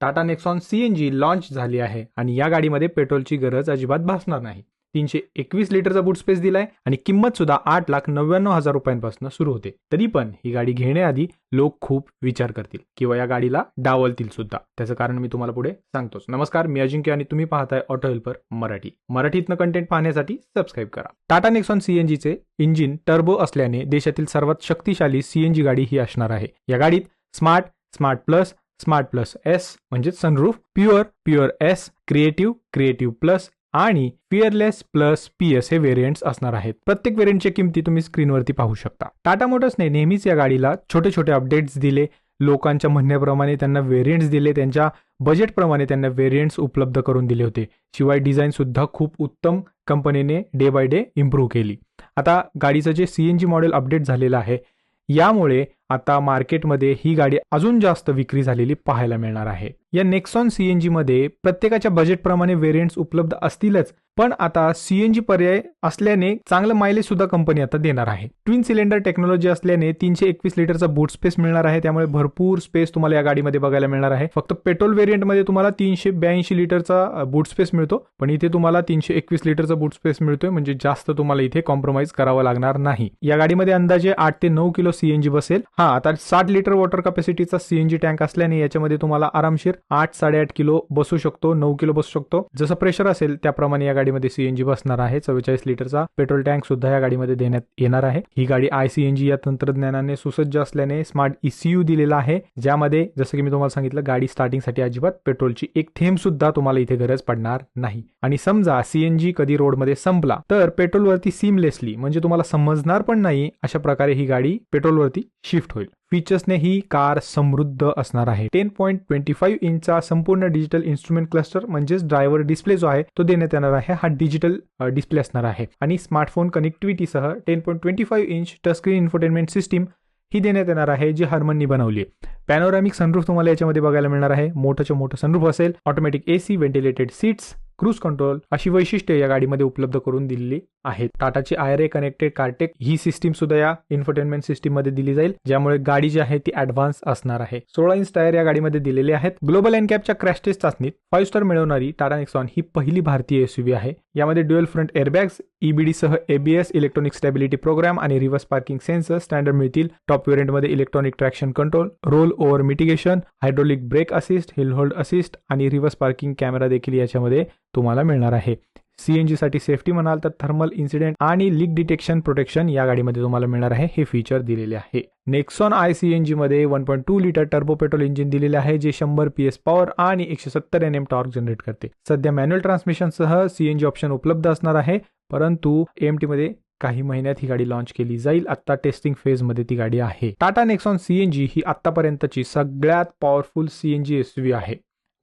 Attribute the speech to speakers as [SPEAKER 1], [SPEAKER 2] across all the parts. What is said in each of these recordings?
[SPEAKER 1] Tata Nexon CNG launch झाली आहे आणि या गाडीमध्ये पेट्रोलची गरज अजिबात भासणार नाही. तीनशे एकवीस लिटरचा बूट स्पेस दिलाय आणि किंमत सुद्धा आठ लाख नव्याण्णव हजार रुपयांपासून सुरू होते. तरी पण ही गाडी घेण्याआधी लोक खूप विचार करतील किंवा या गाडीला डावलतील सुद्धा. त्याचं कारण मी तुम्हाला पुढे सांगतोच. नमस्कार मी अजिंक्य आणि तुम्ही पाहताय ऑटो हेल्पर मराठी. मराठीतनं कंटेंट पाहण्यासाठी सबस्क्राईब करा. टाटा नेक्सॉन सीएनजीचे इंजिन टर्बो असल्याने देशातील सर्वात शक्तिशाली सीएनजी गाडी ही असणार आहे. या गाडीत smart smart plus smart plus S म्हणजे sunroof pure pure S creative creative plus आणि फिअरलेस प्लस पी एस हे व्हेरियंट्स असणार आहेत. प्रत्येक व्हेरियंटची किमती तुम्ही स्क्रीनवरती पाहू शकता. टाटा मोटर्सने नेहमीच या गाडीला छोटे छोटे अपडेट्स दिले. लोकांच्या म्हणण्याप्रमाणे त्यांना व्हेरियंट्स दिले. त्यांच्या बजेटप्रमाणे त्यांना व्हेरियंट्स उपलब्ध करून दिले होते. शिवाय डिझाईन सुद्धा खूप उत्तम कंपनीने डे बाय डे इम्प्रूव्ह केली. आता गाडीचं जे सीएनजी मॉडेल अपडेट झालेलं आहे यामुळे आता मार्केटमध्ये ही गाडी अजून जास्त विक्री झालेली पाहायला मिळणार आहे. या नेक्सॉन सीएनजी मध्ये प्रत्येकाच्या बजेटप्रमाणे व्हेरियंट्स उपलब्ध असतीलच पण आता सीएनजी पर्याय असल्याने चांगलं मायलेज सुद्धा कंपनी आता देणार आहे. ट्विन सिलेंडर टेक्नॉलॉजी असल्याने तीनशे एकवीस लिटरचा बूट स्पेस मिळणार आहे त्यामुळे भरपूर स्पेस तुम्हाला या गाडीमध्ये बघायला मिळणार आहे. फक्त पेट्रोल व्हेरियंटमध्ये तुम्हाला तीनशे ब्याऐंशी लिटरचा बूट स्पेस मिळतो पण इथे तुम्हाला तीनशे एकवीस लिटरचा बूट स्पेस मिळतोय म्हणजे जास्त तुम्हाला इथे कॉम्प्रोमाइज करावं लागणार नाही. या गाडीमध्ये अंदाजे आठ ते नऊ किलो सीएनजी बसेल. हा आता साठ लिटर वॉटर कॅपॅसिटीचा सीएनजी टँक असल्याने याच्यामध्ये तुम्हाला आरामशीर आठ साडेआठ किलो बसू शकतो नऊ किलो बसू शकतो. जसं प्रेशर असेल त्याप्रमाणे या गाडीमध्ये सीएनजी बसणार आहे. चव्वेचाळीस लिटरचा पेट्रोल टँक सुद्धा या गाडीमध्ये देण्यात येणार आहे. ही गाडी आय सीएनजी या तंत्रज्ञानाने सुसज्ज असल्याने स्मार्ट ईसीयू दिलेला आहे. ज्यामध्ये जसं की मी तुम्हाला सांगितलं गाडी स्टार्टिंगसाठी अजिबात पेट्रोलची एक थेंब सुद्धा तुम्हाला इथे गरज पडणार नाही. आणि समजा सीएनजी कधी रोडमध्ये संपला तर पेट्रोलवरती सीमलेसली म्हणजे तुम्हाला समजणार पण नाही अशा प्रकारे ही गाडी पेट्रोलवरती शिफ्ट होईल. फीचर्सने ही कार समृद्ध असणार आहे. टेन पॉईंट ट्वेंटी फाईव्ह इंचचा संपूर्ण डिजिटल इन्स्ट्रुमेंट क्लस्टर म्हणजेच ड्रायव्हर डिस्प्ले जो आहे तो देण्यात येणार आहे. हा डिजिटल डिस्प्ले असणार आहे. आणि smartphone कनेक्टिव्हिटीसह ten point twenty five inch touchscreen infotainment system ही देण्यात येणार आहे जी हार्मननी बनवली आहे. पॅनोरामिक सनरूफ तुम्हाला याच्यामध्ये बघायला मिळणार आहे. मोठंच्या मोठं सनरूफ असेल automatic AC ventilated seats cruise control अशी वैशिष्ट्ये या गाडीमध्ये उपलब्ध करून दिलेली आहेत. टाटाची I A connected car tech he system सुद्धा या इन्फरटेनमेंट सिस्टीममध्ये दिली जाईल ज्यामुळे गाडी जी आहे ती ऍडव्हान्स असणार आहे. सोळा इंच टायर या गाडीमध्ये दिलेले आहेत. ग्लोबल एनकॅपच्या क्रॅश टेस्ट चाचणीत फाईव्ह स्टार मिळवणारी टाटा नेक्सॉन ही पहिली भारतीय एसयूव्ही आहे. यामध्ये ड्युअल फ्रंट एअरबॅग्स ईबीडी सह एबीएस इलेक्ट्रॉनिक स्टॅबिलिटी प्रोग्राम आणि रिव्हर्स पार्किंग सेन्सर स्टँडर्ड मिळतील. Top व्हेरियंटमध्ये electronic traction control roll over mitigation hydraulic brake assist hill hold assist आणि रिव्हर्स पार्किंग कॅमेरा देखील याच्यामध्ये तुम्हाला मिळणार आहे. सीएनजी साठी सेफ्टी म्हणाल तर थर्मल इन्सिडेंट आणि लीक डिटेक्शन प्रोटेक्शन या गाडीमध्ये तुम्हाला मिळणार आहे. हे फीचर दिलेले आहे. नेक्सॉन आय सीएनजी मध्ये one point two litre turbo petrol engine दिलेले आहे जे शंभर पी एस पॉवर आणि एकशे सत्तर एन एम टॉर्क जनरेट करते. सध्या मॅन्युअल ट्रान्समिशनसह सीएनजी ऑप्शन उपलब्ध असणार आहे परंतु एमटी मध्ये काही महिन्यात ही गाडी लॉन्च केली जाईल. आता टेस्टिंग फेजमध्ये ती गाडी आहे. टाटा नेक्सॉन सीएनजी ही आतापर्यंतची सगळ्यात पॉवरफुल सीएनजी एसयूव्ही आहे.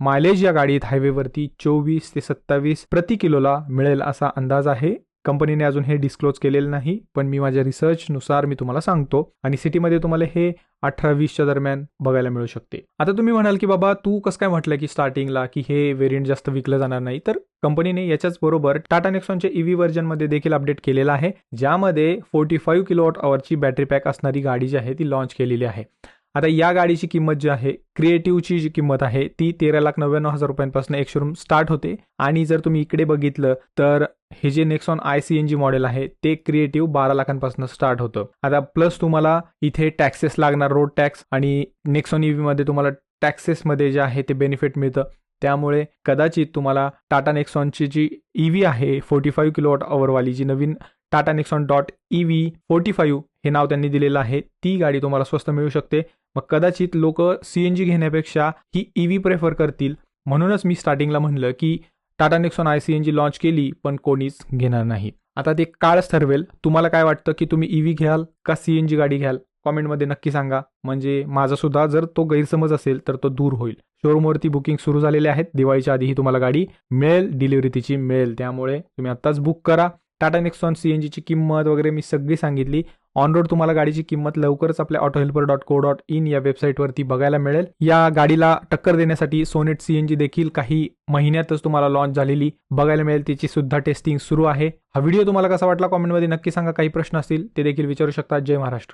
[SPEAKER 1] मायलेज या गाडीत हायवेवरती चोवीस ते सत्तावीस प्रति किलोला मिळेल असा अंदाज आहे. कंपनीने अजून हे डिस्क्लोज केलेलं नाही पण मी माझ्या रिसर्चनुसार मी तुम्हाला सांगतो आणि सिटीमध्ये तुम्हाला हे अठरा वीसच्या दरम्यान बघायला मिळू शकते. आता तुम्ही म्हणाल की बाबा तू कसं काय म्हटलं की स्टार्टिंगला की हे व्हेरियंट जास्त विकलं जाणार नाही? तर कंपनीने याच्याच बरोबर टाटा नेक्सॉनच्या ईव्ही व्हर्जनमध्ये देखील अपडेट केलेला आहे ज्यामध्ये फोर्टी फाईव्ह किलोवॉट अवरची बॅटरी पॅक असणारी गाडी जी आहे ती लॉन्च केलेली आहे. आता या गाडीची किंमत जी आहे क्रिएटिव्हची जी किंमत आहे ती तेरा लाख नव्याण्णव हजार रुपयांपासून एक शोरूम स्टार्ट होते. आणि जर तुम्ही इकडे बघितलं तर हे जे Nexon I C N G model आहे ते क्रिएटिव्ह बारा लाखांपासून स्टार्ट होतं. आता प्लस तुम्हाला इथे टॅक्सेस लागणार रोड टॅक्स आणि नेक्सॉन ईव्ही मध्ये तुम्हाला टॅक्सेसमध्ये जे आहे ते बेनिफिट मिळतं. त्यामुळे कदाचित तुम्हाला टाटा नेक्सॉनची जी ईव्ही आहे फोर्टी फाईव्ह किलोवॉट अवरवाली जी नवीन Tata Nexon dot E V forty five हे नाव त्यांनी दिलेलं आहे. ती गाडी तुम्हाला स्वस्त मिळू शकते. मग कदाचित लोक सीएनजी घेण्यापेक्षा ही ई व्ही प्रेफर करतील. म्हणूनच मी स्टार्टिंगला म्हणलं की Tata Nexon I C N G launch केली पण कोणीच घेणार नाही. आता ते काळच ठरवेल. तुम्हाला काय वाटतं की तुम्ही ई व्ही घ्याल का सी एन जी गाडी घ्याल? कॉमेंटमध्ये नक्की सांगा. म्हणजे माझा सुद्धा जर तो गैरसमज असेल तर तो दूर होईल. शोरूमवरती बुकिंग सुरू झालेले आहेत. दिवाळीच्या आधीही तुम्हाला गाडी मिळेल. डिलिव्हरी तिची मिळेल. त्यामुळे तुम्ही आत्ताच बुक करा. टाटा नेक्सॉन सीएनजीची किंमत वगैरे मी सगळी सांगितली. ऑन रोड तुम्हाला गाडीची किंमत लवकरच आपल्या auto helper dot co dot in या वेबसाईटवरती बघायला मिळेल. या गाडीला टक्कर देण्यासाठी सोनेट सीएनजी देखील काही महिन्यातच तुम्हाला लॉन्च झालेली बघायला मिळेल. त्याची सुद्धा टेस्टिंग सुरू आहे. हा व्हिडिओ तुम्हाला कसा वाटला कॉमेंटमध्ये नक्की सांगा. काही प्रश्न असतील ते देखील विचारू शकता. जय महाराष्ट्र.